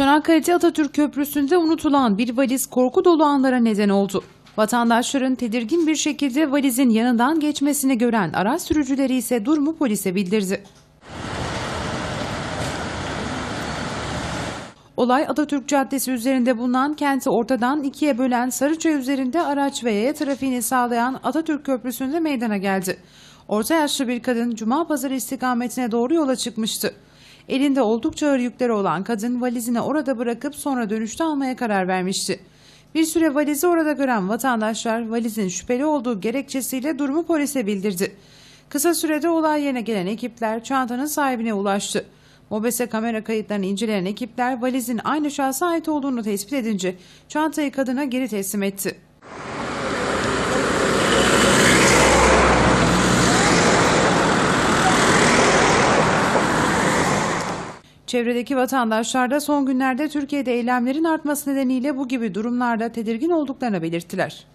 Çanakkale'de Atatürk Köprüsü'nde unutulan bir valiz korku dolu anlara neden oldu. Vatandaşların tedirgin bir şekilde valizin yanından geçmesini gören araç sürücüleri ise durumu polise bildirdi. Olay Atatürk Caddesi üzerinde bulunan kenti ortadan ikiye bölen Sarıçay üzerinde araç ve yaya trafiğini sağlayan Atatürk Köprüsü'nde meydana geldi. Orta yaşlı bir kadın Cuma Pazarı istikametine doğru yola çıkmıştı. Elinde oldukça ağır yükleri olan kadın valizini orada bırakıp sonra dönüşte almaya karar vermişti. Bir süre valizi orada gören vatandaşlar valizin şüpheli olduğu gerekçesiyle durumu polise bildirdi. Kısa sürede olay yerine gelen ekipler çantanın sahibine ulaştı. Mobese kamera kayıtlarını inceleyen ekipler valizin aynı şahsa ait olduğunu tespit edince çantayı kadına geri teslim etti. Çevredeki vatandaşlar da son günlerde Türkiye'de eylemlerin artması nedeniyle bu gibi durumlarda tedirgin olduklarını belirttiler.